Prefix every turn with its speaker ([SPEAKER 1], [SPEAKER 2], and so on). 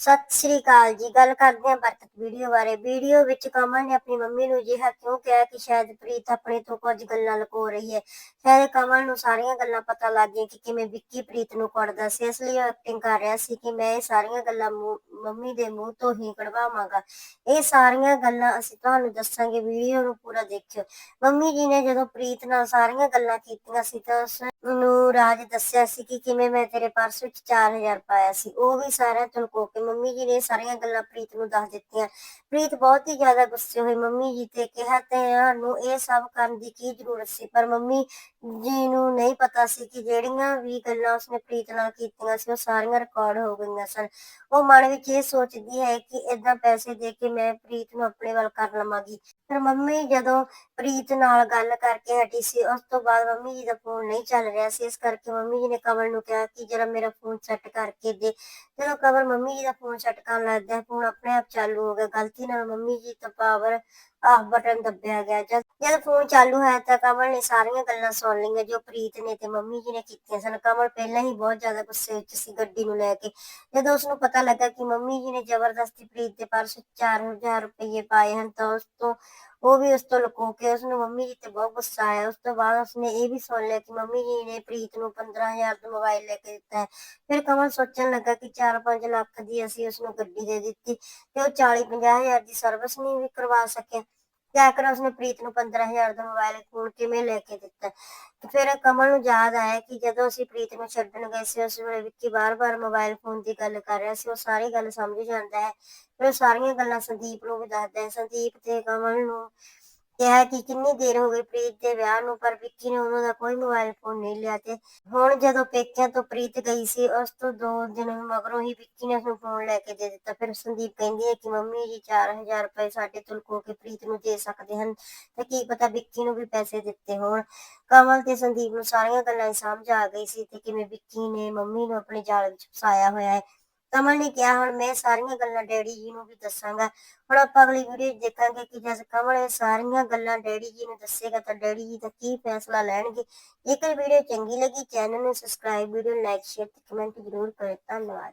[SPEAKER 1] ਸਤਿ ਸ਼੍ਰੀ ਅਕਾਲ ਜੀ। ਗੱਲ ਕਰਦੇ ਹਾਂ ਬਰਕਤ ਵੀਡੀਓ ਬਾਰੇ। ਵੀਡੀਓ ਵਿੱਚ ਕਮਲ ਨੇ ਆਪਣੀ ਮੰਮੀ ਨੂੰ ਜਿਹਾ ਕਿਉਂ ਕਿਹਾ ਕਿ ਸ਼ਾਇਦ ਪ੍ਰੀਤ ਆਪਣੇ ਤੋਂ ਕੁਝ ਗੱਲਾਂ ਲੁਕੋ ਰਹੀ ਹੈ। ਸ਼ਾਇਦ ਕਮਲ ਨੂੰ ਸਾਰੀਆਂ ਗੱਲਾਂ ਪਤਾ ਲੱਗ ਗਈਆਂ ਕਿ ਕਿਵੇਂ ਵਿੱਕੀ ਪ੍ਰੀਤ ਨੂੰ ਕੁੱਟਦਾ ਸੀ। ਇਸ ਲਈ ਉਹ ਐਕਟਿੰਗ ਕਰ ਰਿਹਾ ਸੀ ਕਿ ਮੈਂ ਇਹ ਸਾਰੀਆਂ ਗੱਲਾਂ ਮੂੰਹ- ਮੰਮੀ ਦੇ ਮੂੰਹ ਤੋਂ ਹੀ ਕਢਵਾਵਾਂਗਾ। ਇਹ ਸਾਰੀਆਂ ਗੱਲਾਂ ਅਸੀਂ ਤੁਹਾਨੂੰ ਦੱਸਾਂਗੇ। ਵੀਡੀਓ ਨੂੰ ਪੂਰਾ ਦੇਖਿਓ। ਮੰਮੀ ਜੀ ਨੇ ਜਦੋਂ ਪ੍ਰੀਤ ਨਾਲ ਸਾਰੀਆਂ ਗੱਲਾਂ ਕੀਤੀਆਂ ਸੀ ਤਾਂ ਉਸ ਨੂੰ ਰਾਜ ਦੱਸਿਆ ਸੀ ਕਿ ਕਿਵੇਂ ਮੈਂ ਤੇਰੇ ਪਰਸ ਵਿੱਚ 4000 ਪਾਇਆ ਸੀ। ਉਹ ਵੀ ਸਾਰਾ ਤੋਂ ਕੇ ਮੰਮੀ ਜੀ ਨੇ ਸਾਰੀਆਂ ਗੱਲਾਂ ਪ੍ਰੀਤ ਨੂੰ ਦੱਸ ਦਿੱਤੀਆਂ। ਪ੍ਰੀਤ ਬਹੁਤ ਹੀ ਜ਼ਿਆਦਾ ਗੁੱਸੇ ਹੋਈ। ਮੰਮੀ ਜੀ ਤੇ ਕਿਹਾ ਤੈਨੂੰ ਇਹ ਸਭ ਕਰਨ ਦੀ ਕੀ ਜ਼ਰੂਰਤ ਸੀ? ਪਰ ਮੰਮੀ ਜੀ ਨੂੰ ਨਹੀਂ ਪਤਾ ਸੀ ਕਿ ਜਿਹੜੀਆਂ ਵੀ ਗੱਲਾਂ ਉਸਨੇ ਪ੍ਰੀਤ ਨਾਲ ਕੀਤੀਆਂ ਸੀ, ਉਹ ਸਾਰੀਆਂ ਰਿਕਾਰਡ ਹੋ ਗਈਆਂ ਸਨ। ਉਹ ਮਨ ਵਿੱਚ ਇਹ ਸੋਚਦੀ ਹੈ ਕਿ ਇਦਾਂ ਪੈਸੇ ਦੇ ਕੇ ਮੈਂ ਪ੍ਰੀਤ ਨੂੰ ਆਪਣੇ ਵੱਲ ਕਰ ਲਵਾਂਗੀ। ਫਿਰ ਮੰਮੀ ਜਦੋਂ ਪ੍ਰੀਤ ਨਾਲ ਗੱਲ ਕਰਕੇ ਹਟੀ ਸੀ, ਉਸ ਤੋਂ ਬਾਅਦ ਮੰਮੀ ਜੀ ਦਾ ਫੋਨ ਨਹੀਂ ਚੱਲ ਰਿਹਾ ਸੀ, ਇਸ ਕਰਕੇ ਮੰਮੀ ਜੀ ਨੇ ਕਮਲ ਨੂੰ ਕਿਹਾ ਕਿ ਜਰਾ ਮੇਰਾ ਫੋਨ ਸੈੱਟ ਕਰਕੇ ਦੇ। ਜਦੋਂ ਕਮਲ ਮੰਮੀ ਜੀ ਦਾ ਫੋਨ ਸੈੱਟ ਕਰਨ ਲੱਗਦਾ ਹੈ ਫੋਨ ਆਪਣੇ ਆਪ ਚਾਲੂ ਹੋ ਗਿਆ। ਗਲਤੀ ਨਾਲ ਮੰਮੀ ਜੀ ਤੋਂ ਪਾਵਰ ਆਫ ਬਟਨ ਦੱਬਿਆ ਗਿਆ। ਜਦ ਜਦ ਫੋਨ ਚਾਲੂ ਹੋਇਆ ਤਾਂ ਕਮਲ ਨੇ ਸਾਰੀਆਂ ਗੱਲਾਂ ਸੁਣ ਲਈਆਂ ਜੋ ਪ੍ਰੀਤ ਨੇ ਤੇ ਮੰਮੀ ਜੀ ਨੇ ਕੀਤੀਆਂ ਸਨ। ਕਮਲ ਪਹਿਲਾਂ ਹੀ ਬਹੁਤ ਜ਼ਿਆਦਾ ਗੁੱਸੇ ਵਿੱਚ ਸੀ ਗੱਡੀ ਨੂੰ ਲੈ ਕੇ। ਜਦੋਂ ਉਸ ਨੂੰ ਪਤਾ ਲੱਗਾ ਕਿ ਮੰਮੀ ਜੀ ਨੇ ਜ਼ਬਰਦਸਤੀ ਪ੍ਰੀਤ ਦੇ ਪਰਸ 4000 ਰੁਪਏ ਪਾਏ ਹਨ, ਤਾਂ ਉਸ ਤੋਂ ਉਹ ਵੀ ਉਸ ਤੋਂ ਲੁਕੋ ਕੇ ਉਸ ਨੂੰ ਮੰਮੀ ਜੀ ਤੇ ਬਹੁਤ ਗੁੱਸਾ ਆਇਆ। ਉਸ ਤੋਂ ਬਾਅਦ ਉਸਨੇ ਇਹ ਵੀ ਸੁਣ ਲਿਆ ਕਿ ਮੰਮੀ ਜੀ ਨੇ ਪ੍ਰੀਤ ਨੂੰ 15000 ਦਾ ਮੋਬਾਈਲ ਲੈ ਕੇ ਦਿੱਤਾ ਹੈ। ਫਿਰ ਕਮਲ ਸੋਚਣ ਲੱਗਾ ਕਿ 4-5 ਲੱਖ ਦੀ ਅਸੀਂ ਉਸ ਨੂੰ ਗੱਡੀ ਦੇ ਦਿੱਤੀ ਤੇ ਉਹ 40-50000 ਦੀ ਸਰਵਿਸ ਨਹੀਂ ਵੀ ਕਰਵਾ ਸਕਿਆ। ਤੇ ਆਖਰ ਉਸਨੇ ਪ੍ਰੀਤ ਨੂੰ 15000 ਦਾ ਮੋਬਾਈਲ ਫੋਨ ਕਿਵੇਂ ਲੈ ਕੇ ਦਿੱਤਾ। ਤੇ ਫਿਰ ਕਮਲ ਨੂੰ ਯਾਦ ਆਇਆ ਕਿ ਜਦੋਂ ਅਸੀਂ ਪ੍ਰੀਤ ਨੂੰ ਛੱਡਣ ਗਏ ਸੀ, ਉਸ ਵੇਲੇ ਵਿੱਕੀ ਬਾਰ-ਬਾਰ ਮੋਬਾਈਲ ਫੋਨ ਦੀ ਗੱਲ ਕਰ ਰਿਹਾ ਸੀ, ਉਹ ਸਾਰੀ ਗੱਲ ਸਮਝ ਜਾਂਦਾ ਹੈ। ਫਿਰ ਉਹ ਸਾਰੀਆਂ ਗੱਲਾਂ ਸੰਦੀਪ ਨੂੰ ਵੀ ਦੱਸਦਾ ਹੈ। ਸੰਦੀਪ ਤੇ ਕਮਲ ਨੂੰ ਕਿਹਾ ਕਿ ਕਿੰਨੀ ਦੇਰ ਹੋ ਗਈ ਪ੍ਰੀਤ ਦੇ ਵਿਆਹ ਨੂੰ, ਪਰ ਵਿੱਕੀ ਨੇ ਉਹਨਾਂ ਦਾ ਕੋਈ ਮੋਬਾਈਲ ਫੋਨ ਨਹੀਂ ਲਿਆ ਤੇ ਹੁਣ ਜਦੋਂ ਪੇਕਿਆਂ ਤੋਂ ਪ੍ਰੀਤ ਗਈ ਸੀ, ਉਸ ਤੋਂ ਦੋ ਦਿਨ ਮਗਰੋਂ ਹੀ ਵਿੱਕੀ ਨੇ ਉਸਨੂੰ ਫੋਨ ਲੈ ਕੇ ਦੇ ਦਿੱਤਾ। ਫਿਰ ਸੰਦੀਪ ਕਹਿੰਦੀ ਹੈ ਕਿ ਮੰਮੀ ਜੀ 4000 ਰੁਪਏ ਸਾਡੇ ਤੋਂ ਲੁਕੋ ਕੇ ਪ੍ਰੀਤ ਨੂੰ ਦੇ ਸਕਦੇ ਹਨ। ਤੇ ਕੀ ਪਤਾ ਵਿੱਕੀ ਨੂੰ ਵੀ ਪੈਸੇ ਦਿੱਤੇ ਹੋਣ। ਕਮਲ ਤੇ ਸੰਦੀਪ ਨੂੰ ਸਾਰੀਆਂ ਗੱਲਾਂ ਸਮਝ ਆ ਗਈ ਸੀ ਤੇ ਕਿਵੇਂ ਵਿੱਕੀ ਨੇ ਮੰਮੀ ਨੂੰ ਆਪਣੇ ਜਾਲ ਵਿੱਚ ਫਸਾਇਆ ਹੋਇਆ ਹੈ। ਕਮਲ ਨੇ ਕਿਹਾ ਹੁਣ ਮੈਂ ਸਾਰੀਆਂ ਗੱਲਾਂ ਡੈਡੀ ਜੀ ਨੂੰ ਵੀ ਦੱਸਾਂਗਾ। ਹੁਣ ਆਪਾਂ ਅਗਲੀ ਵੀਡੀਓ 'ਚ ਦੇਖਾਂਗੇ ਕਿ ਜਦ ਕਮਲ ਇਹ ਸਾਰੀਆਂ ਗੱਲਾਂ ਡੈਡੀ ਜੀ ਨੂੰ ਦੱਸੇਗਾ ਤਾਂ ਡੈਡੀ ਜੀ ਦਾ ਕੀ ਫੈਸਲਾ ਲੈਣਗੇ। ਜੇਕਰ ਵੀਡੀਓ ਚੰਗੀ ਲੱਗੀ, ਚੈਨਲ ਨੂੰ ਸਬਸਕ੍ਰਾਈਬ, ਵੀਡੀਓ ਲਾਈਕ, ਸ਼ੇਅਰ ਤੇ ਕਮੈਂਟ ਜ਼ਰੂਰ ਕਰੇ ਧੰਨਵਾਦ।